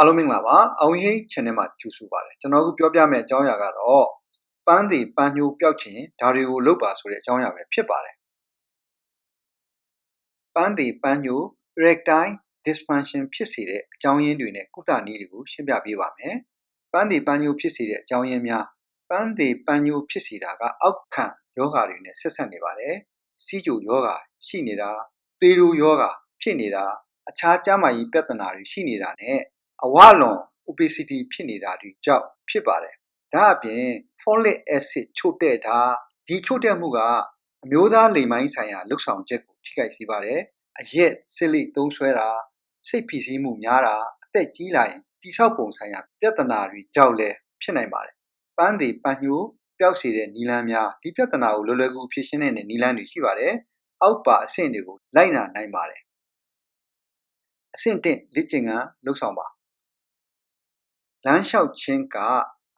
အားလုံးမင်္ဂလာပါအောင်ဟိ channel မှာကြိုဆိုပါတယ်ကျွန်တော်အခုပြောပြမယ့်အကြောင်းအရာကတော့ပန်းသေးပန်းညိုးပျောက်ခြင်းဒါတွေကိုလုပ်ပါဆိုတဲ့အကြောင်းအရာပဲဖြစ်ပါတယ်ပန်းသေးပန်းညိုး erectile dysfunction ဖြစ်စေတဲ့အကြောင်းရင်းတွေနဲ့ကုသနည်းတွေကိုရှင်းပြပေးပါမယ်ပန်းသေးပန်းညိုးဖြစ်စေတဲ့အကြောင်းရင်းများပန်းသေးပန်းညိုးဖြစ်စေတာကအောက်ခံယောဂါတွေနဲ့ဆက်ဆက်နေပါတယ်စီးကြိုယောဂါရှိနေတာသွေးရိုးယောဂါဖြစ်နေတာအခြားကျန်းမာရေးပြဿနာတွေရှိနေတာ ਨੇ အဝလွန် obesity ဖြစ်နေတာတွေကြောင့်ဖြစ်ပါတယ်။ဒါအပြင် folic acid ချို့တဲ့တာဒီချို့တဲ့မှုကအမျိုးသားလိမ်မိုင်းဆိုင်ရာလှုပ်ဆောင်ချက်ကိုထိခိုက်စေပါတယ်။အရက်စစ်လိသုံးဆွဲတာစိတ်ဖိစီးမှုများတာအသက်ကြီးလာရင်တိဆောက်ပုံဆိုင်ရာပြဿနာတွေကြောင့်လည်းဖြစ်နိုင်ပါတယ်။ပန်းသေးပန်းညိုပျောက်စေတဲ့နီလန်းများဒီပြဿနာကိုလွယ်လွယ်ကူဖြေရှင်းတဲ့နီလန်းတွေရှိပါတယ်။အောက်ပါအဆင့်တွေကိုလိုက်နာနိုင်ပါတယ်။အဆင့်1လက်ကျင်ကလှုပ်ဆောင်ပါ လမ်းလျှောက်ခြင်းက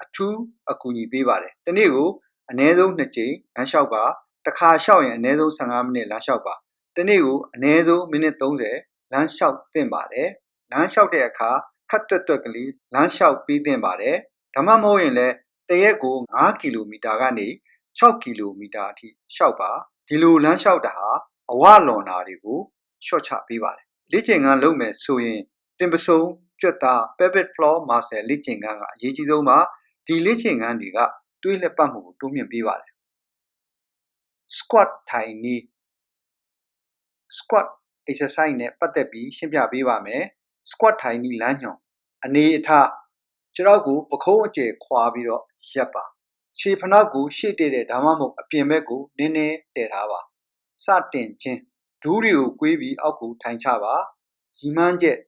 အထူးအကူအညီပေးပါတယ်။တနေ့ကိုအနည်းဆုံး2ကြိမ်လမ်းလျှောက်ပါတစ်ခါလျှောက်ရင်အနည်းဆုံး15မိနစ်လမ်းလျှောက်ပါတနေ့ကိုအနည်းဆုံးမိနစ်30လမ်းလျှောက်သင့်ပါတယ်။လမ်းလျှောက်တဲ့အခါခတ်တွက်တွက်ကလေးလမ်းလျှောက်ပေးသင့်ပါတယ်။ဒါမှမဟုတ်ရင်လည်းတရက်ကို9ကီလိုမီတာကနေ6ကီလိုမီတာအထိလျှောက်ပါဒီလိုလမ်းလျှောက်တာဟာအဝလွန်တာတွေကိုလျှော့ချပေးပါတယ်။လေ့ကျင့်ခန်းလုပ်မယ်ဆိုရင်တင်ပစုံ ကြွက်သား pelvic floor muscle လေ့ကျင့်ခန်းကအရေးကြီးဆုံးပါဒီလေ့ကျင့်ခန်းတွေကတွေးလက်ပတ်မှုကိုတိုးမြှင့်ပေးပါတယ် squat ထိုင်နည်း squat exercise နဲ့ပတ်သက်ပြီးရှင်းပြပေးပါမယ် squat ထိုင်နည်းလမ်းညွှန်အနေအထားခြေထောက်ကိုပခုံးအကျယ်ခွာပြီးတော့ရပ်ပါခြေဖနောက်ကိုရှေ့တည့်တဲ့ဒါမှမဟုတ်အပြင်ဘက်ကိုနည်းနည်းတည်ထားပါစတင်ခြင်းဒူးတွေကိုကွေးပြီးအောက်ကိုထိုင်ချပါရီမန်းချက်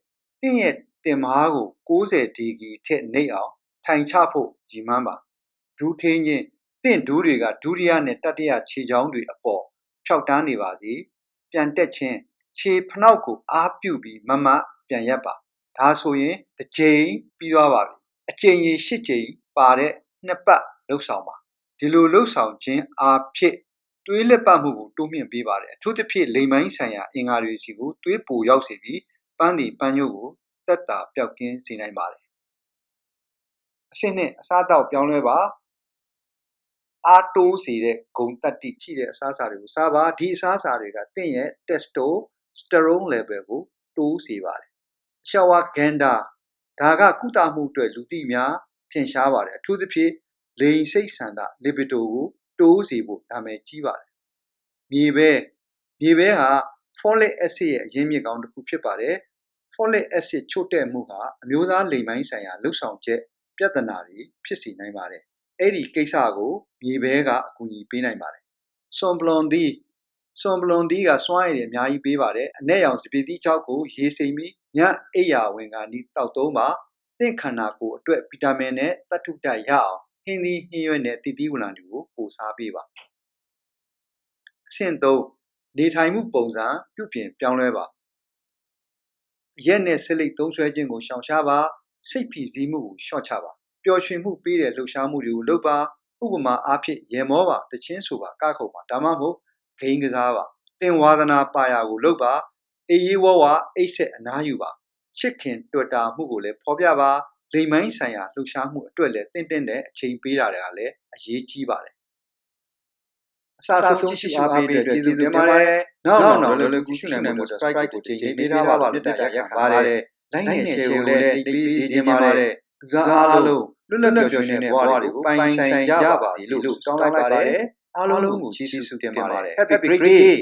တင့်ရဲ့ တင်မားကို60ဒီဂရီထက်နှိပ်အောင် ထိုင်ချဖို့ရည်မှန်းပါဒူးထင်းချင်းတင့်ဒူးတွေကဒုတိယနဲ့တတိယခြေချောင်းတွေအပေါ်ဖြောက်တန်းနေပါစေပြန်တက်ခြင်းခြေဖနောက်ကိုအားပြုပြီးမမပြန်ရက်ပါဒါဆိုရင်တစ်ကြိမ်ပြီးသွားပါပြီအကြိမ်ကြီး၈ကြိမ်ပါတဲ့နှစ်ပတ်လှုပ်ဆောင်ပါဒီလိုလှုပ်ဆောင်ခြင်းအားဖြင့်သွေးလက်ပတ်မှုကိုတိုးမြှင့်ပေးပါတယ်အထူးသဖြင့်လိမ်မိုင်းဆိုင်ရာအင်္ဂါတွေစီကိုသွေးပိုရောက်စေပြီးပန်းဒီပန်းညို့ကို တက်တာပျောက်ကင်းစေနိုင်ပါတယ်အဆင့်နဲ့အစားအသောက်ပြောင်းလဲပါအားတိုးစေတဲ့ဂုဏ်တက်တိရှိတဲ့အစားအစာတွေကိုစားပါဒီအစားအစာတွေကတင့်ရဲ့ testosterone level ကိုတိုးစေပါတယ်အရှောဝါဂန်ဒါဒါကကုသမှုအတွက်လူသိများထင်ရှားပါတယ်အထူးသဖြင့်လိင်စိတ်ဆန္ဒ libido ကိုတိုးစေဖို့နာမည်ကြီးပါတယ်မြေပဲမြေပဲဟာ folic acid ရဲ့အရင်းမြစ်ကောင်းတစ်ခုဖြစ်ပါတယ် folic acid ချို့တဲ့မှုဟာအမျိုးသားလိမ်ပိုင်းဆိုင်ရာလှုပ်ဆောင်ချက်ပြဿနာတွေဖြစ်စေနိုင်ပါတယ်။အဲ့ဒီကိစ္စကိုမြေဘဲကအကူအညီပေးနိုင်ပါတယ်။ဆွန်ပလွန်ဒီဆွန်ပလွန်ဒီကစွမ်းရည်အများကြီးပေးပါတယ်။အ내ရောင်စပီတိချောက်ကိုရေစိမ်ပြီးညအိယာဝင်ကနီးတောက်သုံးပါ။သင့်ခန္ဓာကိုယ်အတွက်ဗီတာမင်နဲ့သတ္တုဓာတ်ရအောင်ဟင်းသီးဟင်းရွက်နဲ့တည်တည်ဝလံတွေကိုပိုစားပေးပါ။အဆင့်3နေထိုင်မှုပုံစံပြုပြင်ပြောင်းလဲပါ ရက်နဲ့ဆစ်လိတ်သုံးဆွဲခြင်းကိုရှောင်ရှားပါစိတ်ဖိစီးမှုကိုလျှော့ချပါပျော်ရွှင်မှုပေးတဲ့လှုပ်ရှားမှုတွေကိုလုပ်ပါဥပမာအားဖြင့်ရေမောပါတချင်းဆိုပါကခုံပါဒါမှမဟုတ်ဂိမ်းကစားပါတင်ဝါသနာပါရာကိုလုပ်ပါအေးရေးဝဝအိတ်ဆက်အနားယူပါချစ်ခင်တွေ့တာမှုကိုလည်းဖော်ပြပါလိမ်မိုင်းဆိုင်ရာလှုပ်ရှားမှုအတွက်လည်းတင့်တင့်တဲ့အချိန်ပေးတာတွေကလည်းအရေးကြီးပါတယ် အစားဆုံးကြည့်ရှုအားပေးတဲ့ကျေးဇူးတင်ပါတယ်နောက်နောက်လွယ်လွယ်ကူရှုနိုင်မှု subscribe ကိုချိန်ချိန်ပေးထားပါလို့တက်တာရက်ခံပါတယ် like နဲ့ share ကိုလည်းတိတ်ပေးစီခြင်းပါတယ်လူသားအားလုံးလွတ်လပ်ပျော်ရွှင်တဲ့ဘဝတွေကိုပိုင်ဆိုင်ကြပါစေလို့တောင်းလိုက်ပါတယ်အားလုံးကိုကျေးဇူးတင်ပါတယ် Happy Great Day